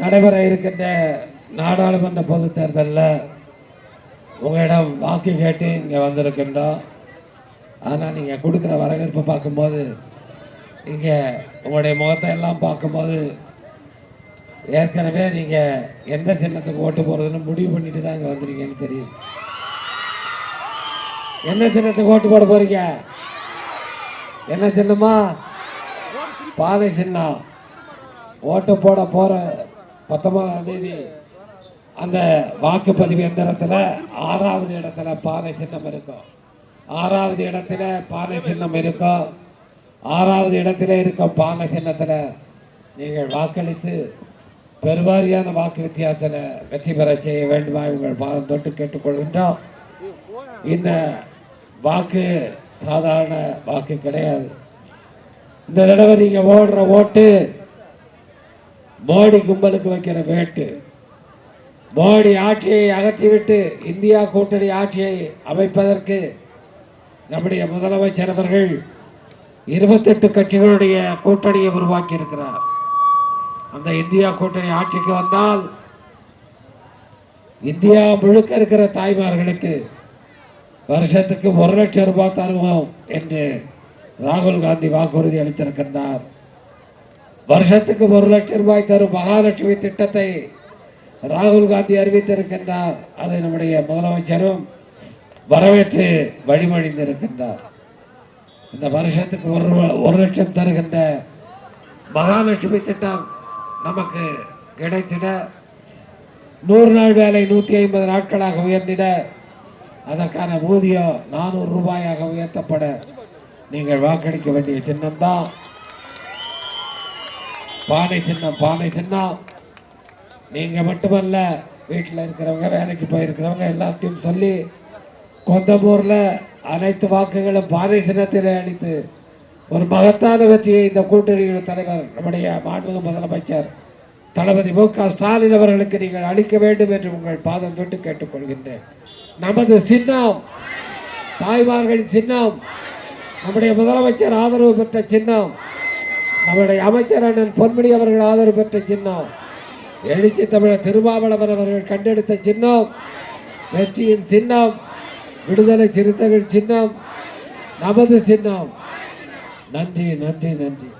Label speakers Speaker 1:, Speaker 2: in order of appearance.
Speaker 1: நடைபெற இருக்கின்ற நாடாளுமன்ற பொதுத் தேர்தலில் உங்களிடம் வாக்கு கேட்டு இங்கே வந்திருக்கின்றோம். ஆனால் நீங்கள் கொடுக்குற வரவேற்பை பார்க்கும்போது இங்கே உங்களுடைய முகத்தை எல்லாம் பார்க்கும்போது ஏற்கனவே நீங்கள் எந்த சின்னத்துக்கு ஓட்டு போகிறதுன்னு முடிவு பண்ணிட்டு தான் இங்கே வந்திருக்கீங்கன்னு தெரியும். என்ன சின்னத்துக்கு ஓட்டு போட போகிறீங்க என்ன சின்னமா? பானை சின்னம். ஓட்டு போட போகிற பத்தொன்பதாம் தேதி அந்த வாக்குப்பதிவு எந்திரத்தில் ஆறாவது இடத்துல பானை சின்னம் இருக்கும். ஆறாவது இடத்துல பானை சின்னம் இருக்கும். ஆறாவது இடத்துல இருக்கும் பானை சின்னத்தில் நீங்கள் வாக்களித்து பெருவாரியான வாக்கு வித்தியாசத்தில் வெற்றி பெற செய்ய வேண்டுமா? உங்கள் பாதம் தொட்டு கேட்டுக்கொள்கின்றோம். இந்த வாக்கு சாதாரண வாக்கு கிடையாது. இந்த தடவை நீங்கள் ஓடுற ஓட்டு மோடி கும்பலுக்கு வைக்கிற வேட்டு. மோடி ஆட்சியை அகற்றிவிட்டு இந்தியா கூட்டணி ஆட்சியை அமைப்பதற்கு நம்முடைய முதலமைச்சர் அவர்கள் இருபத்தெட்டு கட்சிகளுடைய கூட்டணியை உருவாக்கி இருக்கிறார் அந்த இந்தியா கூட்டணி ஆட்சிக்கு வந்தால் இந்தியா முழுக்க இருக்கிற தாய்மார்களுக்கு வருஷத்துக்கு ஒரு லட்சம் ரூபாய் தருவோம் என்று ராகுல் காந்தி வாக்குறுதி அளித்திருக்கின்றார். வருஷத்துக்கு ஒரு லட்சம் ரூபாய் தரும் மகாலட்சுமி திட்டத்தை ராகுல் காந்தி அறிவித்திருக்கின்றார். அதை நம்முடைய முதலமைச்சரும் வரவேற்று வழிமொழிந்திருக்கின்றார். இந்த வருஷத்துக்கு ஒரு ஒரு லட்சம் தருகின்ற மகாலட்சுமி திட்டம் நமக்கு கிடைத்திட நூறு நாள் வேலை நூற்றி ஐம்பது நாட்களாக உயர்ந்திட அதற்கான ஊதியம் நானூறு ரூபாயாக உயர்த்தப்பட நீங்கள் வாக்களிக்க வேண்டிய சின்னம்தான். பானை சின்னம் பானை சின்னம் நீங்கள் மட்டுமல்ல வீட்டில் இருக்கிறவங்க வேலைக்கு போயிருக்கிறவங்க எல்லாத்தையும் சொல்லி கொந்தமூரில் அனைத்து வாக்குகளும் பானை சின்னத்தில் அளித்து ஒரு மகத்தான வெற்றியை இந்த கூட்டணியின் தலைவர் நம்முடைய மாண்புமிகு முதலமைச்சர் தளபதி மு க ஸ்டாலின் அவர்களுக்கு நீங்கள் அளிக்க வேண்டும் என்று உங்கள் பாதம் தொட்டு கேட்டுக்கொள்கின்றேன். நமது சின்னம் தாய்மார்களின் சின்னம் நம்முடைய முதலமைச்சர் ஆதரவு பெற்ற சின்னம் அவருடைய அமைச்சர் அண்ணன் பொன்முடி அவர்கள் ஆதரவு பெற்ற சின்னம். எழுச்சி தமிழர் திருமாவளவர் அவர்கள் கண்டெடுத்த சின்னம். வெற்றியின் சின்னம். விடுதலை சிறுத்தைகள் சின்னம். நமது சின்னம். நன்றி நன்றி நன்றி.